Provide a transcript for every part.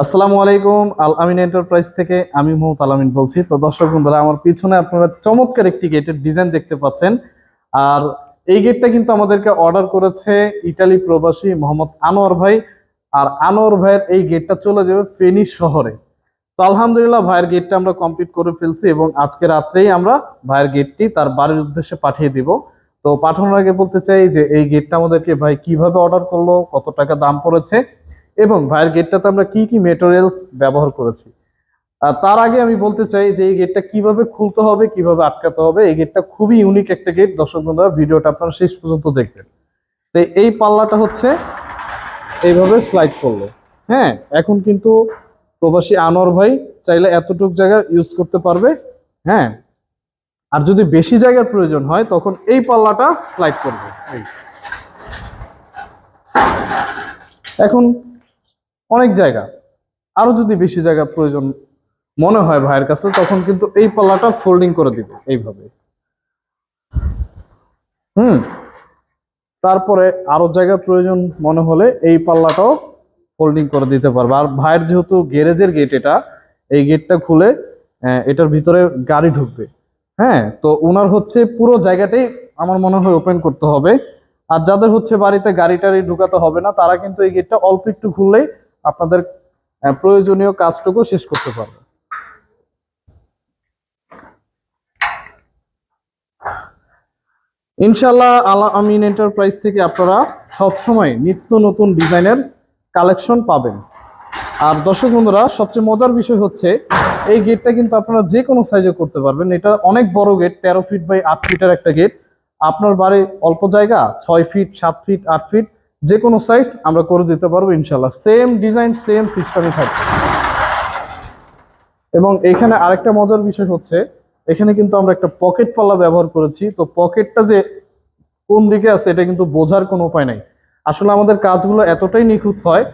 আসসালামু আলাইকুম, আল আমিন এন্টারপ্রাইজ থেকে আমি মোহাম্মদ আলামিন বলছি। তো দর্শক বন্ধুরা, আমার পিছনে আপনারা চমৎকার একটি গেটের ডিজাইন দেখতে পাচ্ছেন। আর এই গেটটা কিন্তু আমাদেরকে অর্ডার করেছে ইটালি প্রবাসী মোহাম্মদ আনোয়ার ভাই। আর আনোয়ার ভাইয়ের এই গেটটা চলে যাবে ফেনী শহরে। তো আলহামদুলিল্লাহ, ভাইয়ের গেটটা আমরা কমপ্লিট করে ফেলছি এবং আজকে রাত্রেই আমরা ভাইয়ের গেটটি তার বাড়ির উদ্দেশ্যে পাঠিয়ে দিব। তো পাঠানোর আগে বলতে চাই যে, এই গেটটা আমাদেরকে ভাই কীভাবে অর্ডার করল, কত টাকা দাম পড়েছে এবং ভাইয়ের গেটটাতে আমরা কি কি মেটেরিয়ালস ব্যবহার করেছি। আর তার আগে আমি বলতে চাই যে এই গেটটা কীভাবে খুলতে হবে, কীভাবে আটকাতে হবে, এই গেটটা খুবই ইউনিক একটা গেট দর্শক বন্ধুরা, ভিডিওটা আপনারা শেষ পর্যন্ত দেখবেন। তো এই পাল্লাটা হচ্ছে এইভাবে স্লাইড করল। হ্যাঁ এখন কিন্তু প্রবাসী আনোয়ার ভাই চাইলে এতটুক জায়গা ইউজ করতে পারবে। হ্যাঁ আর যদি বেশি জায়গার প্রয়োজন হয়, তখন এই পাল্লাটা স্লাইড করবে। এখন অনেক জায়গা। আরও যদি বেশি জায়গা প্রয়োজন মনে হয় ভাইয়ের কাছে, তখন কিন্তু এই পাল্লাটা ফোল্ডিং করে দিবে এইভাবে। হুম, তারপরে আরও জায়গা প্রয়োজন মনে হলে এই পাল্লাটাও ফোল্ডিং করে দিতে পারবে। আর ভাইয়ের যেহেতু গ্যারেজের গেট এটা, এই গেটটা খুলে এটার ভিতরে গাড়ি ঢুকবে। হ্যাঁ তো ওনার হচ্ছে পুরো জায়গাটাই আমার মনে হয় ওপেন করতে হবে। আর যাদের হচ্ছে বাড়িতে গাড়ি টাড়ি ঢুকাতে হবে না, তারা কিন্তু এই গেটটা অল্প একটু খুললেই আপনাদের প্রয়োজনীয় কাজটুকু শেষ করতে পারবে। ইনশাল্লাহ আলা আমিন এন্টারপ্রাইজ থেকে আপনারা সবসময় নিত্য নতুন ডিজাইনের কালেকশন পাবেন। আর দর্শক বন্ধুরা, সবচেয়ে মজার বিষয় হচ্ছে, এই গেটটা কিন্তু আপনারা যে কোনো সাইজে করতে পারবেন। এটা অনেক বড় গেট, তেরো ফিট বাই আট ফিটের একটা গেট। আপনার বাড়ি অল্প জায়গা, ছয় ফিট সাত ফিট আট ফিট যে কোনো সাইজ আমরা করে দিতে পারব ইনশাল্লাহ সেম ডিজাইন সেম সিস্টেমই থাকবে। এবং এখানে আরেকটা মজার বিষয় হচ্ছে, এখানে কিন্তু আমরা একটা পকেট পাল্লা ব্যবহার করেছি। তো পকেটটা যে কোন দিকে আছে, এটা কিন্তু বোঝার কোনো উপায় নাই। আসলে আমাদের কাজগুলো এতটাই নিখুঁত হয়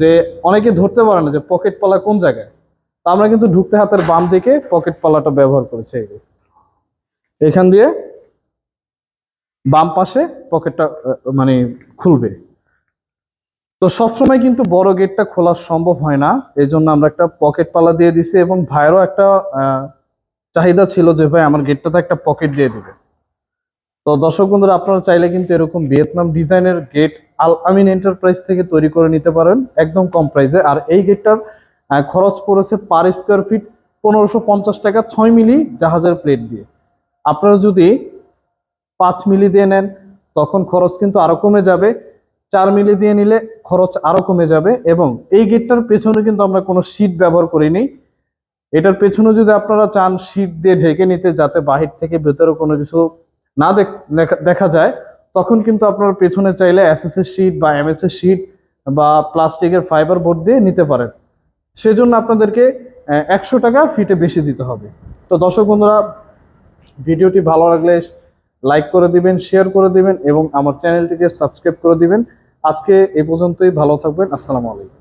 যে অনেকে ধরতে পারে না যে পকেট পাল্লা কোন জায়গায়। তা আমরা কিন্তু ঢুকতে হাতের বাম দিকে পকেট পাল্লাটা ব্যবহার করেছি। এখান দিয়ে বাম পাশে পকেটটা মানে খুলবে। তো সবসময় কিন্তু বড় গেটটা খোলা সম্ভব হয় না। এই জন্য আমরা একটা পকেট পাল্লা দিয়ে দিছি এবং ভাইয়েরও একটা চাহিদা ছিল যে, ভাই, আমার গেটটাতে একটা পকেট দিয়ে দেবে। তো দর্শক বন্ধুরা, আপনারা চাইলে কিন্তু এরকম ভিয়েতনাম ডিজাইনের গেট আল আমিন এন্টারপ্রাইজ থেকে তৈরি করে নিতে পারেন, একদম কম প্রাইসে আর এই গেটটার খরচ পড়েছে পার স্কোয়ার ফিট পনেরোশো টাকা ছয় মিলি জাহাজের প্লেট দিয়ে। আপনারা যদি পাঁচ মিলি দিয়ে নেন, তখন খরচ কিন্তু আরও কমে যাবে। চার মিলি দিয়ে নিলে খরচ আরও কমে যাবে এবং এই গেটটার পেছনে কিন্তু আমরা কোনো শীট ব্যবহার করিনি এটার পেছনে যদি আপনারা চান শীট দিয়ে ঢেকে নিতে যাতে বাহির থেকে ভেতরে কোনো কিছু না দেখ- যায়, তখন কিন্তু আপনার পেছনে চাইলে এসএস এর শীট বা এমএস এর শীট বা প্লাস্টিকের ফাইবার বোর্ড দিয়ে নিতে পারেন। সেজন্য আপনাদেরকে একশো টাকা ফিটে বেশি দিতে হবে। তো দর্শক বন্ধুরা, ভিডিওটি ভালো লাগলে লাইক করে দিবেন শেয়ার করে দিবেন এবং আমার চ্যানেলটিকে সাবস্ক্রাইব করে দিবেন। আজকে এ পর্যন্তই, ভালো থাকবেন, আসসালামু আলাইকুম।